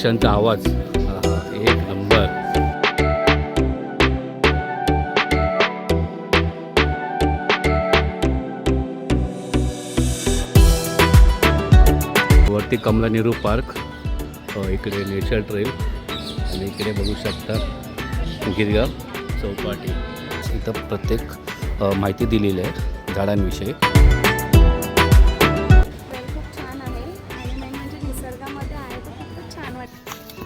पक्ष्यांचा आवाज. एक नंबर. वरती कमला नेहरू पार्क इकडे नेचर ट्रेल. आणि इकडे बघू शकता गिरगाव चौपाटी. इथं प्रत्येक माहिती दिलेली आहे झाडांविषयी.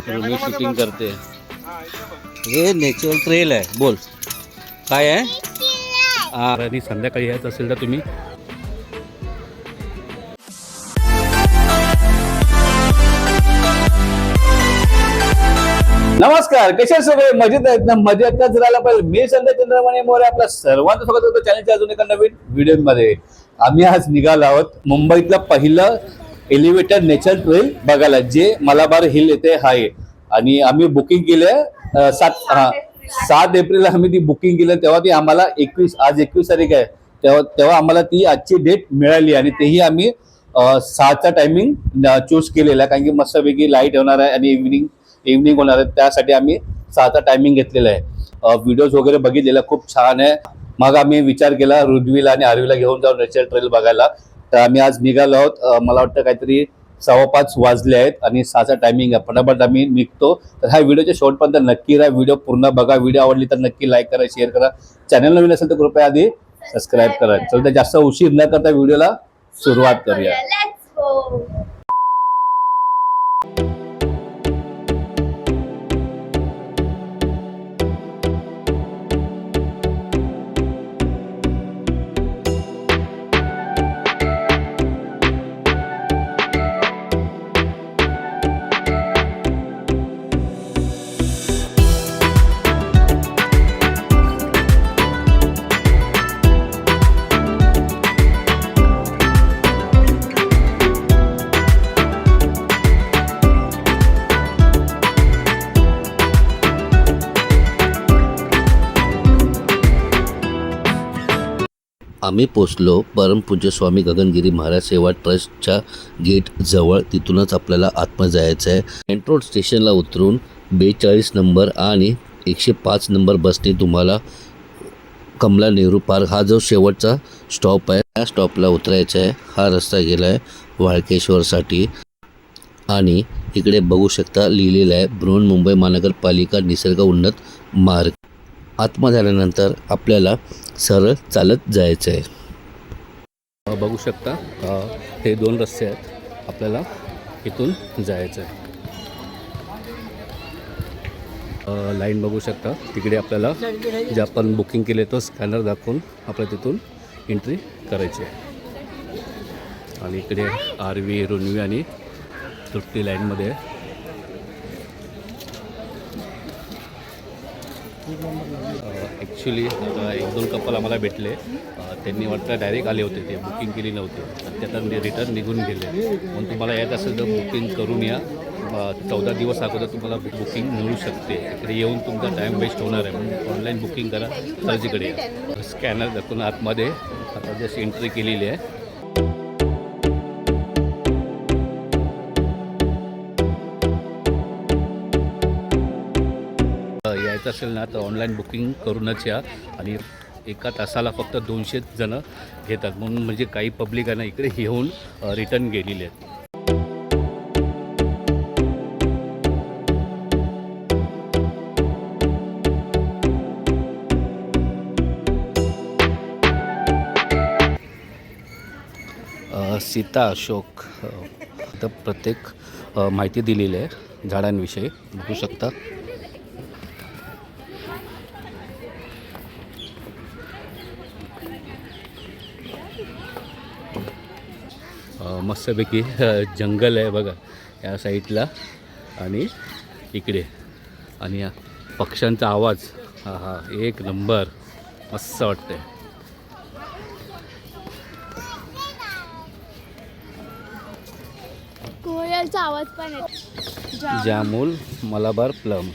मी शूटिंग करते. हे नेचरल ट्रेल आहे. बोल. काय आहे? संध्याकाळी यायचं असेल तर तुम्ही? नमस्कार कशा सगळे? मजेत आहेत ना? मजेतच राहायला पाहिजे मी संध्या चंद्रमणी मोरे आपल्या सर्वांचं स्वागत होतं चॅनलच्या अजून एका नवीन व्हिडिओमध्ये आम्ही आज निघालो आहोत मुंबईतलं पहिलं एलिव्हेटेड नेचर ट्रेल बघायला. जे मलाबार हिल येथे आहे आणि आम्ही बुकिंग केलं सात हा सात एप्रिलला आम्ही ती बुकिंग केलं. तेव्हा ती आम्हाला एकवीस आज एकवीस तारीख आहे. तेव्हा तेव्हा आम्हाला ती आजची डेट मिळाली आणि तेही आम्ही सहाचा टायमिंग चूज केलेला. आहे कारण की मस्तपैकी लाइट होणार आहे आणि इव्हिनिंग इव्हनिंग होणार आहे. त्यासाठी आम्ही सहाचा टायमिंग घेतलेला आहे. व्हिडिओज वगैरे बघितलेला. खूप छान आहे. मग आम्ही विचार केला रुद्वीला आणि आरवीला घेऊन जाऊन नेचर ट्रेल बघायला. तर आम्ही आज निघालो आहोत. मला वाटतं काहीतरी सव्वा पाच वाजले आहेत आणि सहाचा टायमिंग आहे. पटापट आम्ही निघतो. तर ह्या व्हिडिओच्या शेवटपर्यंत नक्की राहा. व्हिडिओ पूर्ण बघा. व्हिडिओ आवडली तर नक्की लाईक करा शेअर करा. चॅनल नवीन असेल तर कृपया आधी सबस्क्राईब करा. चल तर जास्त उशीर न करता व्हिडिओला सुरुवात करूया. आम्ही पोचलो परमपूज्य स्वामी गगनगिरी महाराज सेवा ट्रस्टच्या गेट जवळ. तिथूनच आपल्याला आतमध्ये जायचं आहे. मेन रोड स्टेशनला उतरून बेचाळीस नंबर आणि एकशे पाच नंबर बसने तुम्हाला कमला नेहरू पार्क. हा जो शेवटचा स्टॉप आहे त्या स्टॉपला उतरायचा आहे. हा रस्ता गेला आहे वाळकेश्वरसाठी. आणि इकडे बघू शकता लिहिलेलं आहे बृहन्मुंबई महानगरपालिका निसर्ग उन्नत मार्ग. आतमध्ये आल्यानंतर आपल्याला सरळ चालत जायचं आहे. बघू शकता हे दोन रस्ते आहेत. आपल्याला इथून जायचं आहे. लाईन बघू शकता. तिकडे आपल्याला जे आपण बुकिंग केले तो स्कॅनर दाखवून आपल्या तिथून एंट्री करायची आहे. आणि इकडे आर व्ही रुन्वी आणि तृप्ती लाईनमध्ये आहे. ॲक्च्युली एक दोन कपल आम्हाला भेटले. त्यांनी वाटतं डायरेक्ट आले होते ते बुकिंग केली नव्हती. त्यातून ते रिटर्न निघून गेले. म्हणून तुम्हाला येत असेल तर बुकिंग करून या चौदा दिवस अगोदर तुम्हाला बुकिंग मिळू शकते. इकडे येऊन तुमचा टाईम वेस्ट होणार आहे. म्हणून ऑनलाईन बुकिंग करा सर्जीकडे या. स्कॅनर दाखवून आतमध्ये आता जशी एंट्री केलेली आहे यायचं असेल ना तर ऑनलाईन बुकिंग करूनच या. आणि एका तासाला फक्त दोनशे जणं घेतात. म्हणून म्हणजे काही पब्लिकांना इकडे येऊन रिटर्न गेलेले आहेत. सीता अशोक तर प्रत्येक माहिती दिलेली आहे झाडांविषयी. बघू शकता. मस्तपैकी जंगल आहे बघा या साईडला. आणि इकडे आणि पक्ष्यांचा आवाज हा हा एक नंबर मस्त वाटतंय. कोयलचा आवाज पण जाम. जामूल मलाबार प्लम.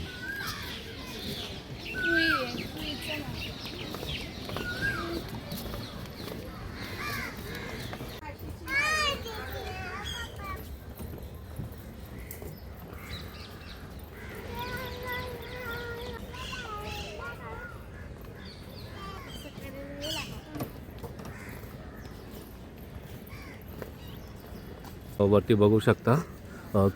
वरती बघू शकता.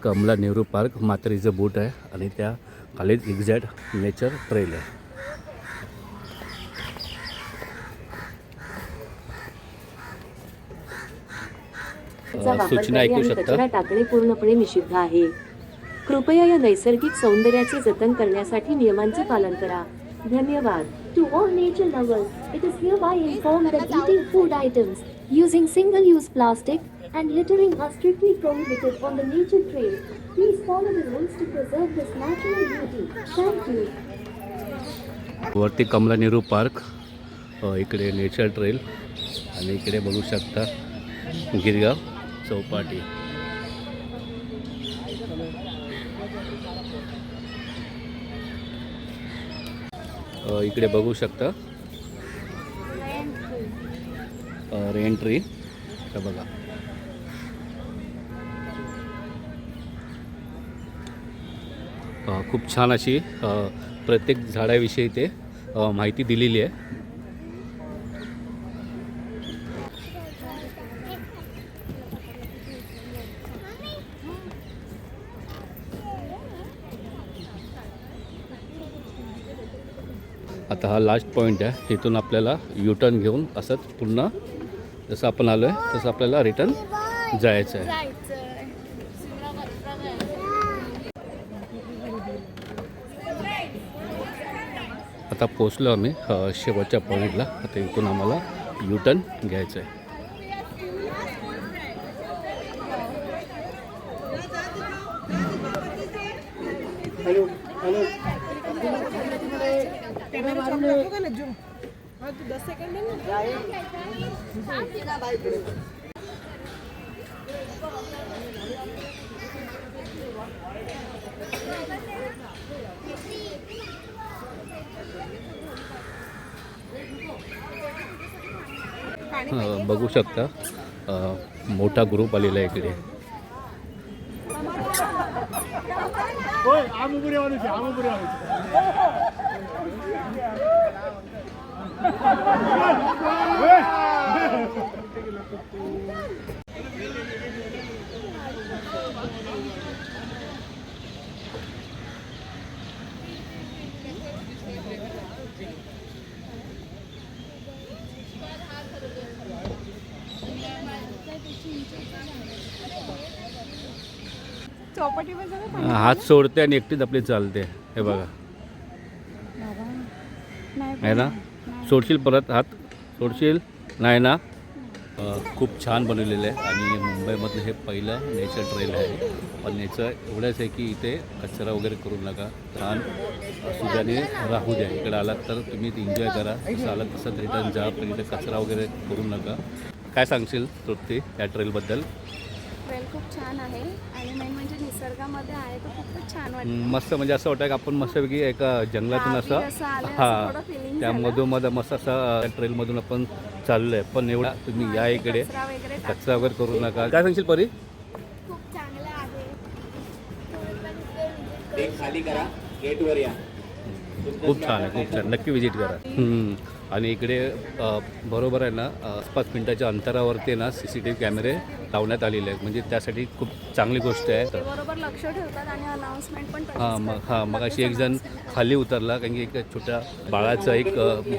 कमला नेहरू पार्क मात्रेचं बोट आहे आणि त्या खाली एक्झॅक्ट नेचर ट्रेल आहे. सूचना ऐकू शकता. टाकणे पूर्णपणे निषिद्ध आहे. कृपया या नैसर्गिक सौंदर्याचे जतन करण्यासाठी नियमांचे पालन करा. धन्यवाद. To all nature lovers, it is hereby informed that eating food items using single use plastic and littering are strictly prohibited on the nature trail. Please follow the rules to preserve this natural beauty. Thank you. वरती Kamala Nehru park इकडे nature trail आणि इकडे बघू शकता गिरगाव चौपाटी इकडे बघू शकता rain tree बघा खूप छान अशी प्रत्येक झाडाविषयी ते माहिती दिलेली आहे. आता हा लास्ट पॉईंट आहे. इथून आपल्याला युटर्न घेऊन असंच पुन्हा जसं आपण आलो आहे तसं आपल्याला रिटर्न जायचं आहे. आता पोचलो आम्ही शेवटच्या पॉईंटला. आता इथून आम्हाला युटर्न घ्यायचं आहे. अ, बघू शकता. मोठा ग्रुप आलेला आहे इकडे. हात सोडते आणि एकटीच आपली चालते. हे बघा. आहे ना? सोडशील परत हात? सोडशील? नाही ना? खूप छान बनवलेलं आहे आणि मुंबईमधलं हे पहिलं नेचर ट्रेल आहे. पण नेचर एवढंच आहे की इथे कचरा वगैरे करू नका. छान सुद्याने राहू द्या. इकडे आलात तर तुम्ही एन्जॉय करा. जसं आलात तसं रिटर्न जा. पण इथे कचरा वगैरे करू नका. काय सांगशील तृप्ती या ट्रेलबद्दल ट्रेल खूप छान आहे आणि मेन म्हणजे निसर्गामध्ये आहे तर खूपच छान वाटतं. मस्त म्हणजे असं वाटतं की आपण मस्तपैकी एका जंगलातून असं हां त्या. मधोमध मस्त असं ट्रेलमधून आपण चाललो आहे पण एवढा तुम्ही या इकडे कचरा वगैरे करू नका. काय सांगशील परी? खूप चांगलं आहे. खूप छान आहे खूप छान. नक्की विजिट करा. हम्म. आणि इकडे बरोबर आहे ना पाच मिनिटाच्या अंतरावरती ना सी सी टी व्ही कॅमेरे लावण्यात आलेले आहेत. म्हणजे त्यासाठी खूप चांगली गोष्ट आहे. बरोबर लक्ष ठेवतात आणि पण हां मग. हां मग अशी एक जण खाली उतरला कारण की एक छोट्या बाळाचा एक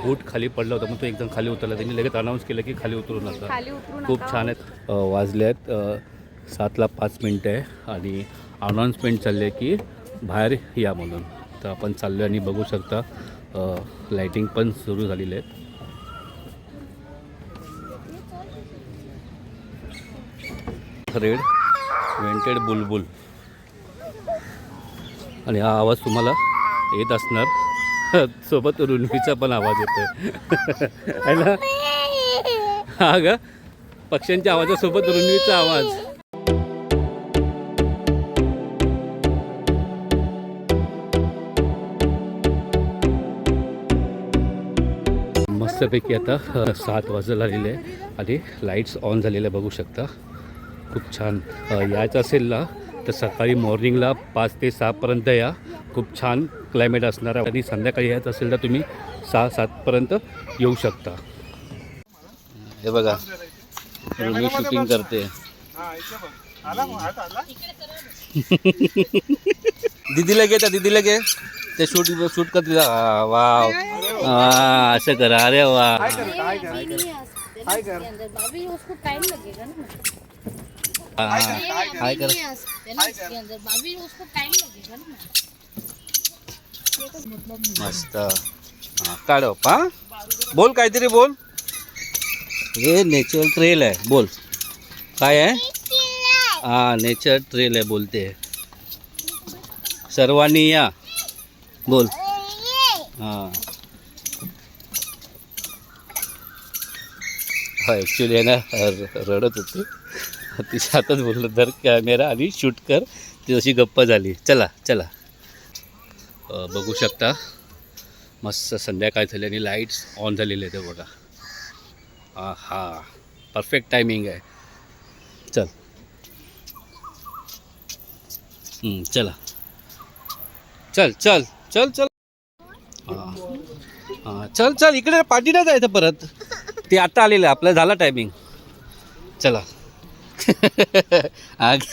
बूट खाली पडला होता मग तो एक जण खाली उतरला. त्यांनी लगेच अनाऊन्स केलं की खाली उतरू नका. खूप छान आहेत. वाजले आहेत सातला पाच मिनटं आहे. आणि अनाऊन्समेंट चालली आहे की बाहेर या म्हणून. तर आपण चाललो आणि बघू शकता. लाईटिंग पण सुरू झालेली आहेत. रेड वेंटेड बुलबुल आणि हा आवाज तुम्हाला येत असणार. सोबत रुणवीचा पण आवाज येतो आहे ना? हा ग? पक्ष्यांच्या आवाजासोबत रुणवीचा आवाज. मस्तपैकी आता सात वाजत आलेले आहे आणि लाईट्स ऑन झालेल्या बघू शकता. खूप छान. यायचं असेल ना तर सकाळी मॉर्निंगला पाच ते सहापर्यंत या. खूप छान क्लायमेट असणार आहे. आणि संध्याकाळी यायचं असेल तर तुम्ही सहा सातपर्यंत येऊ शकता. हे बघा. मी शूटिंग करते. दिदीला घे त्या दीदीला घे. ते शूट शूट करते. वा असं करा. अरे वा. भाभी उसको टाइम लगेगा ना हाय कर? इसके अंदर भाभी उसको टाइम लगेगा ना मस्त. हा काढ पा बोल काहीतरी बोल. हे नेचर ट्रेल आहे. बोल. काय आहे? हा नेचर ट्रेल आहे बोलते. सर्वांनी या. बोल. हां. ॲक्च्युली आहे ना रडत होती. तिच्या हातात बोललं धर कॅमेरा आणि शूट कर. ती तशी गप्प झाली. चला चला. बघू शकता. मस्त संध्याकाळ झाली आणि लाईट्स ऑन झालेले आहेत बघा. हा हा. परफेक्ट टायमिंग आहे. चल. चला. चल चल चल चल. हां. हां चल चल इकडे पाठीला जायचं परत. ते आता आलेलं आहे. आपलं झाला टायमिंग चला. आग.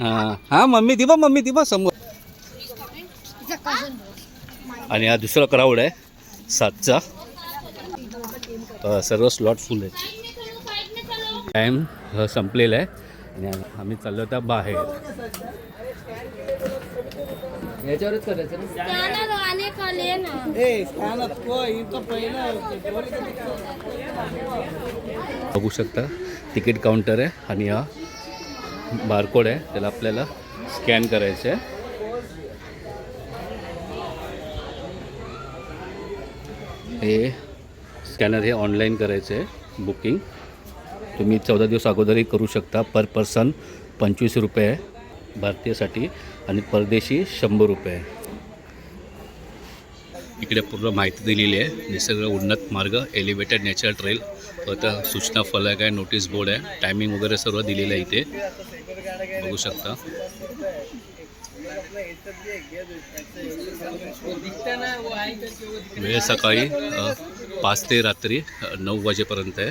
हां हां मम्मी दिवा मम्मी दिवा समोर. आणि हा दुसरा क्राऊड आहे सातचा. सर्व स्लॉट फुल आहेत. टाईम संपलेला आहे. आणि आम्ही चाललो होता बाहेर. आने का लेना बघू शकता तिकीट काउंटर आहे आणि हा बारकोड आहे त्याला आपल्याला स्कॅन करायचं आहे. हे स्कॅनर हे ऑनलाईन करायचं आहे बुकिंग तुम्ही चौदा दिवस अगोदरही करू शकता पर पर्सन पंचवीस रुपये आहे. भारतीयसाठी आणि परदेशी शंभर रुपये. इकडे पूर्ण माहिती दिलेली आहे. निसर्ग उन्नत मार्ग एलिव्हेटेड नेचर ट्रेल आता सूचना फलक आहे नोटीस बोर्ड आहे टायमिंग वगैरे सर्व दिलेलं आहे इथे. बघू शकता. वेळ सकाळी पाच ते रात्री नऊ वाजेपर्यंत आहे.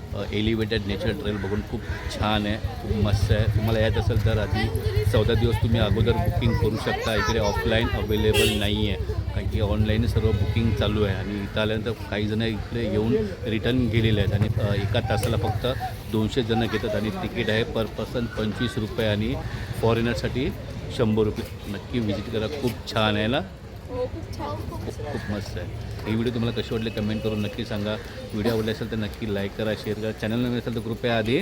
एलिव्हेटेड नेचर ट्रेल बघून खूप छान आहे खूप मस्त आहे. तुम्हाला यायचं असेल तर आधी चौदा दिवस तुम्ही अगोदर बुकिंग करू शकता. इकडे ऑफलाईन अवेलेबल नाही आहे. कारण की ऑनलाईन सर्व बुकिंग चालू आहे आणि इथं आल्यानंतर काही जण इकडे येऊन रिटर्न गेलेले आहेत आणि एका तासाला फक्त दोनशे जणं घेतात आणि तिकीट आहे पर पर्सन पंचवीस रुपये आणि फॉरेनरसाठी शंभर रुपये. नक्की व्हिजिट करा. खूप छान आहे ना? खूप खूप मस्त आहे. ही व्हिडिओ तुम्हाला कशी वाटली कमेंट करून नक्की सांगा. व्हिडिओ आवडला असेल तर नक्की लाईक करा शेअर करा. चॅनल नवीन असेल तर कृपया आधी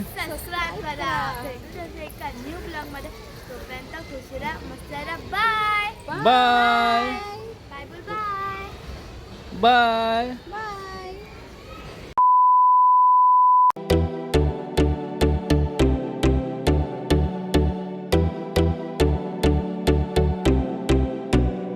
बाय बाय बाय